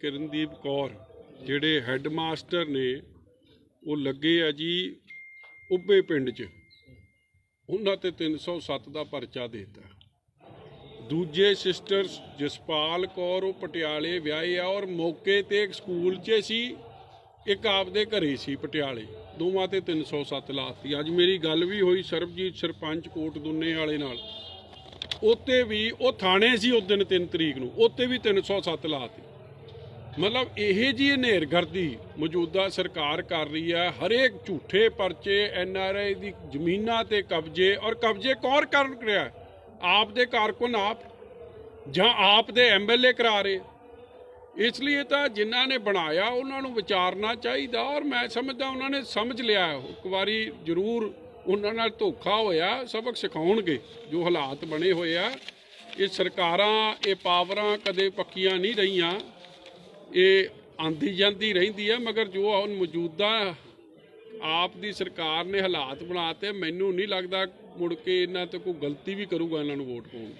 ਕਿਰਨਦੀਪ ਕੌਰ, ਜਿਹੜੇ ਹੈੱਡਮਾਸਟਰ ਨੇ, ਉਹ ਲੱਗੇ ਆ ਜੀ ਉੱਬੇ ਪਿੰਡ 'ਚ। ਉਹਨਾਂ ਤੇ 307 ਦਾ ਪਰਚਾ ਦੇਤਾ। ਦੂਜੇ ਸਿਸਟਰ ਜਸਪਾਲ ਕੌਰ, ਉਹ ਪਟਿਆਲੇ ਵਿਆਹੇ ਆ ਔਰ ਮੌਕੇ ਤੇ ਇੱਕ ਸਕੂਲ 'ਚ ਸੀ, ਇੱਕ ਆਪਦੇ ਘਰੇ ਸੀ ਪਟਿਆਲੇ। ਦੋਵਾਂ ਤੇ 307 ਲਾਤੀ। ਅੱਜ ਮੇਰੀ ਗੱਲ ਵੀ ਹੋਈ ਸਰਬਜੀਤ ਸਰਪੰਚ ਕੋਟ ਦੁੰਨੇ ਵਾਲੇ ਨਾਲ। ਉੱਤੇ ਵੀ ਉਹ ਥਾਣੇ ਸੀ ਉਸ ਦਿਨ 3 ਤਰੀਕ ਨੂੰ। ਉੱਤੇ ਵੀ 307 ਲਾਤੀ। ਮਤਲਬ ਇਹ ਜੀ ਹਨੇਰਗਰਦੀ ਮੌਜੂਦਾ ਸਰਕਾਰ ਕਰ ਰਹੀ ਹੈ, ਹਰੇਕ ਝੂਠੇ ਪਰਚੇ, ਐਨ ਆਰ ਆਈ ਦੀ ਜ਼ਮੀਨਾਂ ਤੇ ਕਬਜ਼ੇ ਔਰ ਕਬਜ਼ੇ ਕੌਣ ਕਰ ਰਿਹਾ ਆਪ ਦੇ ਕਾਰਕੁਨ ਆਪ? ਜਾਂ ਆਪ ਦੇ ਐਮਐਲਏ ਕਰਾ ਰਹੇ? ਇਸ ਲਈ ਤਾਂ ਜਿਨ੍ਹਾਂ ਨੇ ਬਣਾਇਆ, ਉਹਨਾਂ ਨੂੰ ਵਿਚਾਰਨਾ ਚਾਹੀਦਾ ਔਰ ਮੈਂ ਸਮਝਦਾ ਉਹਨਾਂ ਨੇ ਸਮਝ ਲਿਆ ਇੱਕ ਵਾਰੀ ਜ਼ਰੂਰ ਉਹਨਾਂ ਨਾਲ ਧੋਖਾ ਹੋਇਆ, ਸਬਕ ਸਿਖਾਉਣਗੇ ਜੋ ਹਾਲਾਤ ਬਣੇ ਹੋਏ ਆ। ਇਹ ਸਰਕਾਰਾਂ, ਇਹ ਪਾਵਰਾਂ ਕਦੇ ਪੱਕੀਆਂ ਨਹੀਂ ਰਹੀਆਂ। ਇਹ ਆਂਦੀ ਜਾਂਦੀ ਰਹਿੰਦੀ ਹੈ ਮਗਰ ਜੋ ਹੁਣ ਮੌਜੂਦਾ ਆਪ ਦੀ ਸਰਕਾਰ ਨੇ ਹਾਲਾਤ ਬਣਾਤੇ, ਮੈਨੂੰ ਨਹੀਂ ਲੱਗਦਾ ਮੁੜ ਕੇ ਇਹਨਾਂ ਤੇ ਕੋਈ ਗਲਤੀ ਵੀ ਕਰੂਗਾ ਇਹਨਾਂ ਨੂੰ ਵੋਟ ਪਾਉਣ